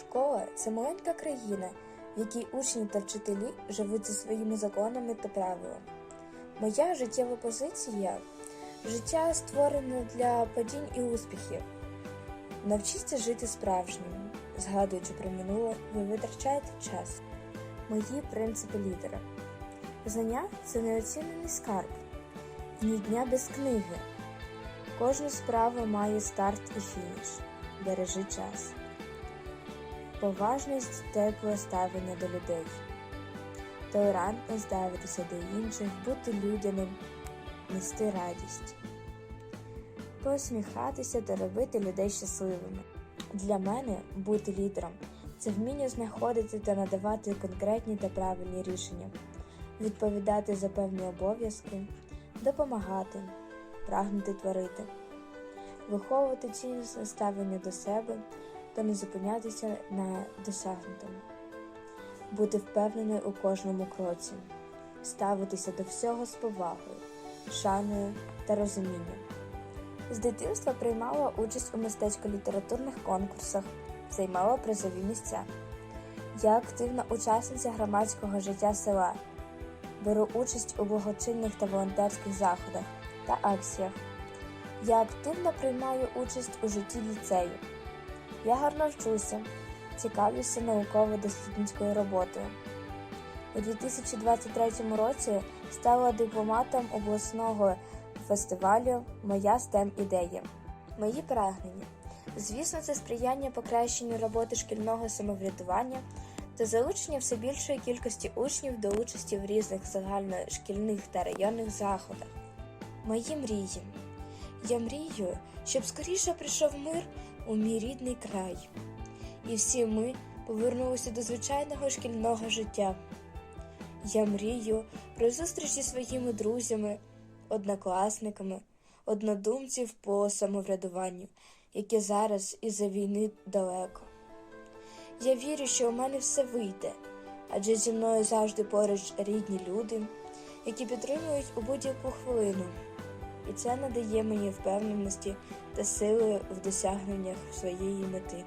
Школа це маленька країна, в якій учні та вчителі живуть за своїми законами та правилами. Моя життєва позиція життя створене для падінь і успіхів. Навчіться жити справжнім. Згадуючи про минуле, ви витрачаєте час. Мої принципи лідера. Знання це неоцінений скарб. Ні дня без книги. Кожна справа має старт і фініш. Бережи час. Поважність тепле ставлення до людей. Толерантно ставитися до інших, бути людяним, нести радість. Посміхатися та робити людей щасливими. Для мене бути лідером це вміння знаходити та надавати конкретні та правильні рішення, відповідати за певні обов'язки, допомагати, прагнути творити, виховувати цінностне ставлення до себе та не зупинятися на досягнутому, бути впевненою у кожному кроці, ставитися до всього з повагою, шаною та розумінням. З дитинства приймала участь у мистецько-літературних конкурсах, займала призові місця. Я активна учасниця громадського життя села. Беру участь у благочинних та волонтерських заходах та акціях. Я активно приймаю участь у житті ліцею. Я гарно вчуся, цікавлюся науково-дослідницькою роботою. У 2023 році стала дипломатом обласного фестивалю Моя STEM ідея. Мої прагнення. Звісно, це сприяння покращенню роботи шкільного самоврядування та залучення все більшої кількості учнів до участі в різних загальношкільних та районних заходах. Мої мрії. Я мрію, щоб скоріше прийшов мир у мій рідний край, і всі ми повернулися до звичайного шкільного життя. Я мрію про зустріч зі своїми друзями, однокласниками, однодумців по самоврядуванню, які зараз із-за війни далеко. Я вірю, що у мене все вийде, адже зі мною завжди поруч рідні люди, які підтримують у будь-яку хвилину, і це надає мені впевненості та сили в досягненнях своєї мети.